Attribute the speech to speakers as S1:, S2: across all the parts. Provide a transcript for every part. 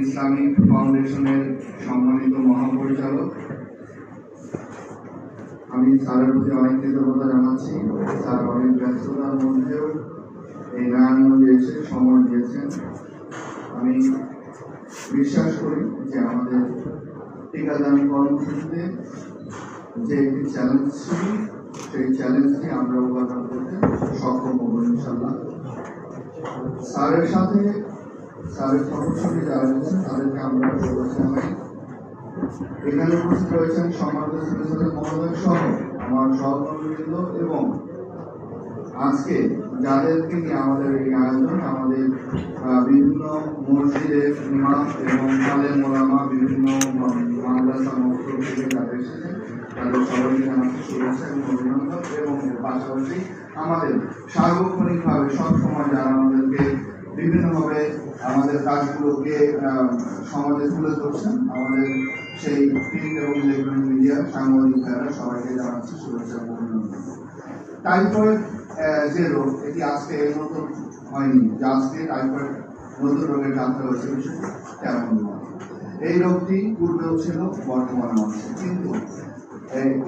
S1: Islamic ফাউন্ডেশনের সম্মানিত মহাপরিচালক। আমি স্যারের প্রতি অনেক কৃতজ্ঞতা জানাচ্ছি। স্যার অনেক ব্যস্ততার মধ্যেও এই নারায়ণগঞ্জে এসে সময় দিয়েছেন। আমি বিশ্বাস করি যে আমাদের টিকাদান কর্মসূচিতে যে একটি চ্যালেঞ্জ ছিল, সেই চ্যালেঞ্জটি আমরা ওভারকাম করতে সক্ষম হব ইনশাল্লাহ স্যারের সাথে স্যারের সদস্যকে যারা রয়েছেন তাদেরকে আমরা আমি এখানে উপস্থিত রয়েছেন সম্মানিত সুবিধাদের মহোদয় সহ আমার সহকর্মীবৃন্দ এবং আজকে যাদেরকে নিয়ে আমাদের এই আয়োজন, আমাদের বিভিন্ন মসজিদের ইমাম এবং কালের মোলামা বিভিন্ন মাদ্রাসা মহসুল থেকে যারা এসেছে তাদের সবাইকে জানাচ্ছি শুভেচ্ছা এবং অভিনন্দন এবং পাশাপাশি আমাদের সার্বক্ষণিকভাবে সবসময় যারা আমাদেরকে বিভিন্নভাবে আমাদের কাজগুলোকে সমাজে তুলে ধরছেন। আমাদের সেই প্রিন্ট এবং ইলেকট্রনিক মিডিয়া সাংবাদিক ভাইয়েরা সবাইকে জানাচ্ছি, শুভেচ্ছা অভিনন্দন। টাইফয়েড যে রোগ, এটি আজকে এর মতো হয়নি। যে আজকে টাইফয়েড নতুন রোগের যাত্রা হয়েছে বিষয়টি তেমন এই রোগটি পূর্বেও ছিল, বর্তমানেও আছে। কিন্তু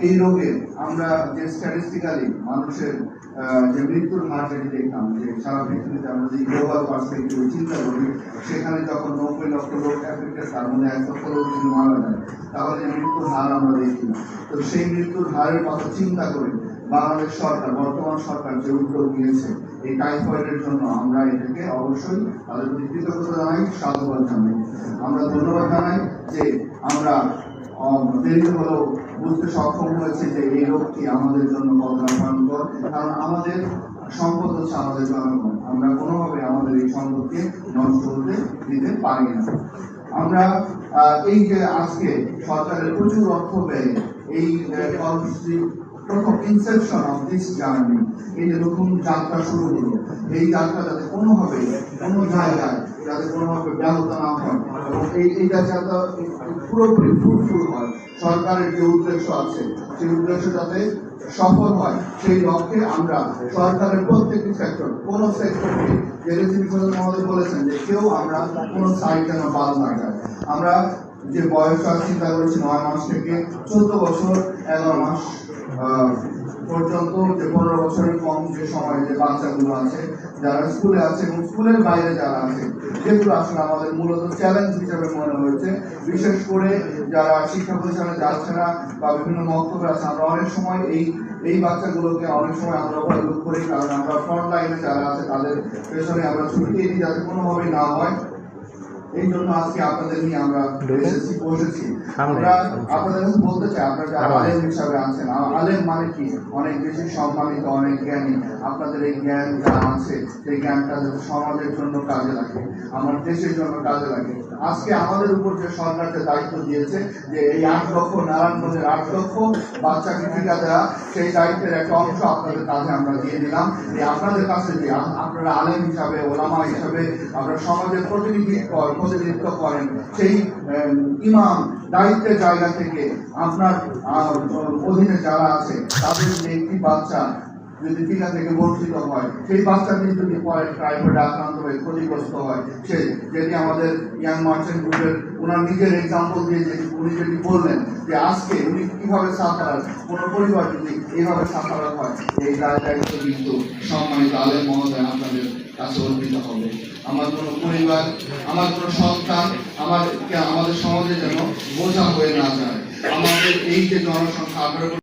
S1: এই রোগে আমরা যে স্ট্যাটিস্টিক্যালি মানুষের যে মৃত্যুর হার যেটি দেখতাম যে সারা পৃথিবীতে আমরা যে গ্লোবাল পার্সপেক্টিভ চিন্তা করি, সেখানে যখন নব্বই লক্ষ লোক অ্যাফেক্টেড, তার মধ্যে এক লক্ষ লোক যদি মারা যায়, তাহলে মৃত্যুর হার আমরা দেখি না। তো সেই মৃত্যুর হারের কথা চিন্তা করে বাংলাদেশ সরকার, বর্তমান সরকার যে উদ্যোগ নিয়েছে, এই টাইফয়েডের জন্য আমরা এটাকে অবশ্যই তাদের প্রতি কৃতজ্ঞতা জানাই, সাধুবাদ জানাই। আমরা ধন্যবাদ জানাই যে আমরা আহ, দেরি হলেও বুঝতে সক্ষম হয়েছে যে এই রোগটি আমাদের জন্য কতটা কারণ আমাদের সম্পদ হচ্ছে আমাদের জনগণ। আমরা কোনোভাবে আমাদের এই সম্পদকে নষ্ট হতে দিতে পারি না। আমরা এই যে আজকে সরকারের প্রচুর অর্থ ব্যয় এই কর্মসূচি প্রথম ইনসেপশন অফ দিস জার্নি এই যে নতুন যাত্রা শুরু হলো, এই যাত্রা যাতে কোনোভাবে কোনো জায়গায় যাতে কোনোভাবে ব্যাহত না হয়, এবং এই, এইটা যাতে পুরোপুরি ফ্রুটফুল হয়, সরকারের যে উদ্দেশ্য আছে, সেই উদ্দেশ্য যাতে সফল হয়, সেই লক্ষ্যে আমরা সরকারের প্রত্যেকটি সেক্টর কোন সেক্টরকে রেসিপি মহোদয় বলেছেন যে কেউ আমরা কোন সাইড যেন বাদ না যায় আমরা যে বয়স চিন্তা করেছি নয় মাস থেকে চোদ্দ বছর, এগারো মাস পর্যন্ত যে পনেরো বছরের কম যে সময় যে বাচ্চাগুলো আছে, যারা স্কুলে আছে এবং স্কুলের বাইরে যারা আছে যেগুলো আসলে আমাদের মূলত চ্যালেঞ্জ হিসেবে মনে হয়েছে। বিশেষ করে যারা শিক্ষা প্রতিষ্ঠানে যাচ্ছে না বা বিভিন্ন বক্তব্য আছে, আমরা অনেক সময় এই এই বাচ্চাগুলোকে অনেক সময় আমরা অবহেলা করি, কারণ আমরা ফ্রন্ট লাইনে যারা আছে, তাদের পেছনে আমরা ছুটি যাতে কোনোভাবেই না হয়। এই জন্য আজকে আপনাদের নিয়ে আমরা এসেছি বসেছি। আমরা আপনাদের কাছে বলতে চাই আপনারা যারা আলেম হিসাবে আছেন আলেম মানে কি? অনেক বেশি সম্মানিত অনেক জ্ঞানী। আপনাদের এই জ্ঞান যা আছে সেই জ্ঞানটা যাতে সমাজের জন্য কাজে লাগে আমার দেশের জন্য কাজে লাগে। আজকে আমাদের উপর যে সরকার যে দায়িত্ব দিয়েছে যে এই আট লক্ষ নারায়ণগঞ্জের আট লক্ষ বাচ্চাকে টিকা দেওয়া সেই দায়িত্বের একটা অংশ আপনাদের কাছে আমরা দিয়ে দিলাম। আপনাদের কাছে যে আপনারা আলেম হিসাবে ওলামা হিসাবে আপনারা সমাজের প্রতিনিধি প্রতিনিধিত্ব করেন। সেই ইমাম দায়িত্বের জায়গা থেকে আপনার অধীনে যারা আছে তাদের একটি বাচ্চা যদি টিকা থেকে বঞ্চিত হয়, সেই বাচ্চাটি যদি পরে আক্রান্ত হয়ে ক্ষতিগ্রস্ত হয়। সে যেটি আমাদের ইয়াং মার্চেন্ট গ্রুপের ওনার নিজের এক্সাম্পল দিয়ে যে উনি যেটি বললেন, যে আজকে উনি কীভাবে কোনো পরিবার যদি এইভাবে হয়, এই দায় দায়িত্ব কিন্তু সম্মানিত আলেম মহোদয় আপনাদের কাছে অর্পিত হবে। আমার কোনো পরিবার, আমার কোনো সন্তান, আমার আমাদের সমাজে যেন বোঝা হয়ে না যায়। আমাদের এই যে জনসংখ্যা আঠারো